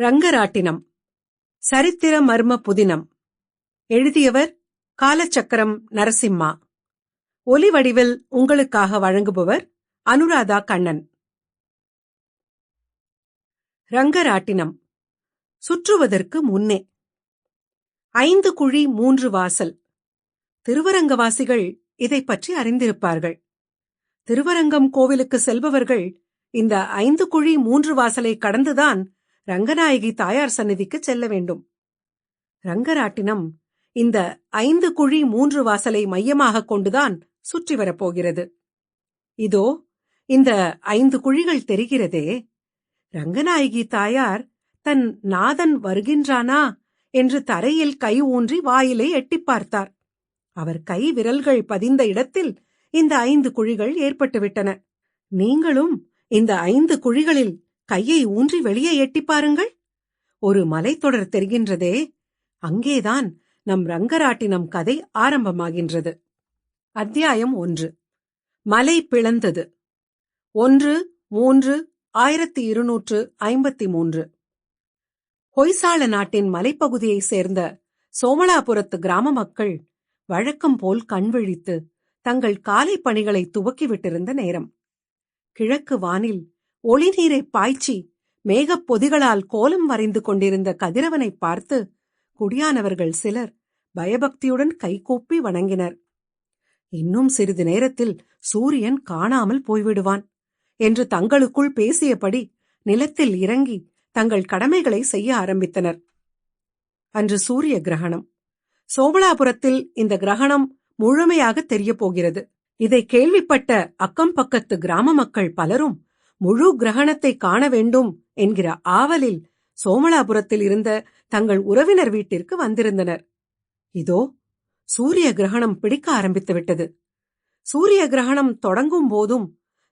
ரங்கராட்டினம். சரித்திர மர்ம புதினம். எழுதியவர் காலச்சக்கரம் நரசிம்மா. ஒலி வடிவில் உங்களுக்காக வழங்குபவர் அனுராதா கண்ணன். ரங்கராட்டினம். சுற்றுவதற்கு முன்னே. ஐந்து குழி மூன்று வாசல். திருவரங்கவாசிகள் இதைப் பற்றி அறிந்திருப்பார்கள். திருவரங்கம் கோவிலுக்கு செல்பவர்கள் இந்த ஐந்து குழி மூன்று வாசலை கடந்துதான் ரங்கநாயகி தாயார் சந்நிதிக்கு செல்ல வேண்டும். ரங்கராட்டினம் இந்த ஐந்து குழி மூன்று வாசலை மையமாகக் கொண்டுதான் சுற்றி வரப்போகிறது. இதோ இந்த ஐந்து குழிகள் தெரிகிறதே. ரங்கநாயகி தாயார் தன் நாதன் வருகின்றானா என்று தரையில் கை ஊன்றி வாயிலை எட்டிப் பார்த்தார். அவர் கை விரல்கள் பதிந்த இடத்தில் இந்த ஐந்து குழிகள் ஏற்பட்டுவிட்டன. நீங்களும் இந்த ஐந்து குழிகளில் கையை ஊன்றி வெளியே எட்டிப் பாருங்கள். ஒரு மலைத்தொடர் தெரிகின்றதே. அங்கேதான் நம் ரங்கராட்டினம் கதை ஆரம்பமாகின்றது. அத்தியாயம் ஒன்று. மலை பிளந்தது. ஒன்று மூன்று ஆயிரத்தி இருநூற்று ஐம்பத்தி மூன்று ஹொய்சால நாட்டின் மலைப்பகுதியைச் சேர்ந்த சோமலாபுரத்து கிராம மக்கள் வழக்கம் போல் கண்விழித்து தங்கள் காலை பணிகளை துவக்கிவிட்டிருந்த நேரம். கிழக்கு வானில் ஒளிநீரை பாய்ச்சி மேகப் பொதிகளால் கோலம் வரைந்து கொண்டிருந்த கதிரவனை பார்த்து குடியானவர்கள் சிலர் பயபக்தியுடன் கைகூப்பி வணங்கினர். இன்னும் சிறிது நேரத்தில் சூரியன் காணாமல் போய்விடுவான் என்று தங்களுக்குள் பேசியபடி நிலத்தில் இறங்கி தங்கள் கடமைகளை செய்ய ஆரம்பித்தனர். அன்று சூரிய கிரகணம். சோமலாபுரத்தில் இந்த கிரகணம் முழுமையாக தெரியப் போகிறது. இதை கேள்விப்பட்ட அக்கம் பக்கத்து கிராம மக்கள் பலரும் முழு கிரகணத்தை காண வேண்டும் என்கிற ஆவலில் சோமலாபுரத்தில் இருந்த தங்கள் உறவினர் வீட்டிற்கு வந்திருந்தனர். இதோ சூரிய கிரகணம் பிடிக்க ஆரம்பித்து விட்டது. சூரிய கிரகணம் தொடங்கும் போதும்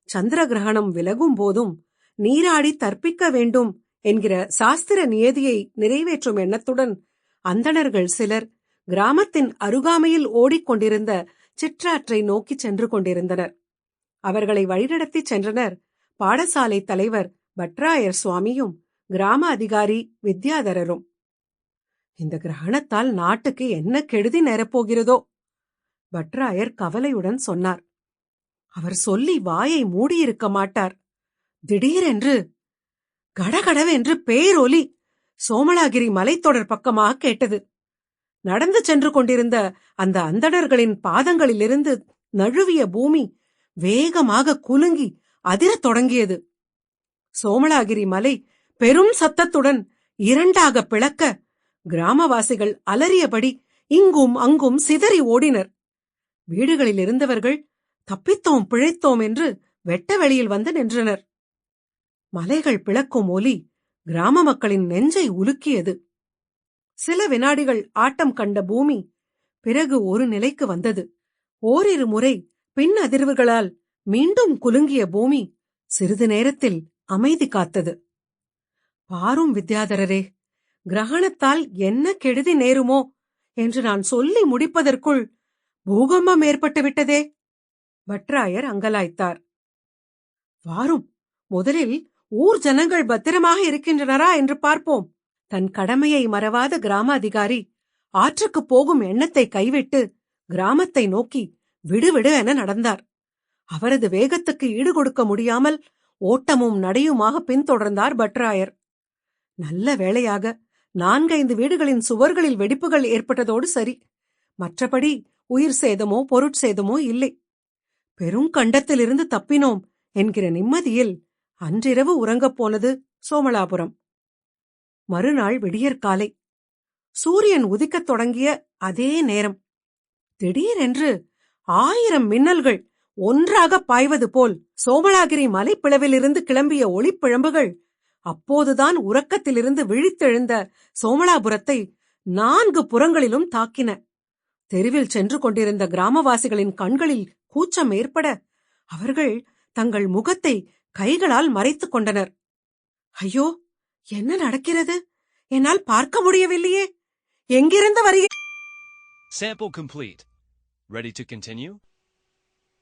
சந்திர கிரகணம் விலகும் போதும் நீராடி தற்பிக்க வேண்டும் என்கிற சாஸ்திர நியதியை நிறைவேற்றும் எண்ணத்துடன் அந்தணர்கள் சிலர் கிராமத்தின் அருகாமையில் ஓடிக்கொண்டிருந்த சிற்றாற்றை நோக்கிச் சென்று கொண்டிருந்தனர். அவர்களை வழிநடத்திச் சென்றனர் பாடசாலை தலைவர் பட்ராயர் சுவாமியும் கிராம அதிகாரி வித்யாதரரும். இந்த கிரகணத்தால் நாட்டுக்கு என்ன கெடுதி நேரப்போகிறதோ? பட்ராயர் கவலையுடன் சொன்னார். அவர் சொல்லி வாயை மூடியிருக்க மாட்டார். திடீரென்று கடகடவென்று பேரொலி சோமலாகிரி மலைத்தொடர் பக்கமாக கேட்டது. நடந்து சென்று கொண்டிருந்த அந்த அந்தணர்களின் பாதங்களிலிருந்து நழுவிய பூமி வேகமாக குலுங்கி அதிரத் தொடங்கியது. சோமலாகிரி மலை பெரும் சத்தத்துடன் இரண்டாக பிளக்க கிராமவாசிகள் அலறியபடி இங்கும் அங்கும் சிதறி ஓடினர். வீடுகளில் இருந்தவர்கள் தப்பித்தோம் பிழைத்தோம் என்று வெட்ட வெளியில் வந்து நின்றனர். மலைகள் பிளக்கும் ஒலி கிராம மக்களின் நெஞ்சை உலுக்கியது. சில வினாடிகள் ஆட்டம் கண்ட பூமி பிறகு ஒரு நிலைக்கு வந்தது. ஓரிரு முறை பின் அதிர்வுகளால் மீண்டும் குலுங்கிய பூமி சிறிது நேரத்தில் அமைதி காத்தது. பாரும் வித்யாதரரே கிரகணத்தால் என்ன கெடுதி நேருமோ? என்று நான் சொல்லி முடிப்பதற்குள் பூகம்பம் ஏற்பட்டு விட்டதே பட்ராயர் அங்கலாய்த்தார். வாரும் முதலில் ஊர் ஜனங்கள் பத்திரமாக இருக்கின்றனரா என்று பார்ப்போம். தன் கடமையை மறவாத கிராம அதிகாரி ஆற்றுக்குப் போகும் எண்ணத்தை கைவிட்டு கிராமத்தை நோக்கி விடுவிடு என நடந்தார். அவரது வேகத்துக்கு ஈடுகொடுக்க முடியாமல் ஓட்டமும் நடையுமாக பின்தொடர்ந்தார் பட்ராயர். நல்ல வேளையாக நான்கைந்து வீடுகளின் சுவர்களில் வெடிப்புகள் ஏற்பட்டதோடு சரி. மற்றபடி உயிர் சேதமோ பொருட்சேதமோ இல்லை. பெருங்கண்டத்திலிருந்து தப்பினோம் என்கிற நிம்மதியில் அன்றிரவு உறங்கப் போனது சோமலாபுரம். மறுநாள் விடியற்காலை. சூரியன் உதிக்கத் தொடங்கிய அதே நேரம். திடீரென்று ஆயிரம் மின்னல்கள் ஒன்றாக பாய்வது போல் சோமலாகிரி மலைப்பிளவிலிருந்து கிளம்பிய ஒளிப்பிழம்புகள் அப்போதுதான் உறக்கத்திலிருந்து விழித்தெழுந்த சோமலாபுரத்தை நான்கு புறங்களிலும் தாக்கின தெருவில் சென்று கொண்டிருந்த கிராமவாசிகளின் கண்களில் கூச்சம் ஏற்பட அவர்கள் தங்கள் முகத்தை கைகளால் மறைத்துக் கொண்டனர் ஐயோ என்ன நடக்கிறது என்னால் பார்க்க முடியவில்லையே எங்கிருந்து வருகிறேன் Sample complete. Ready to continue?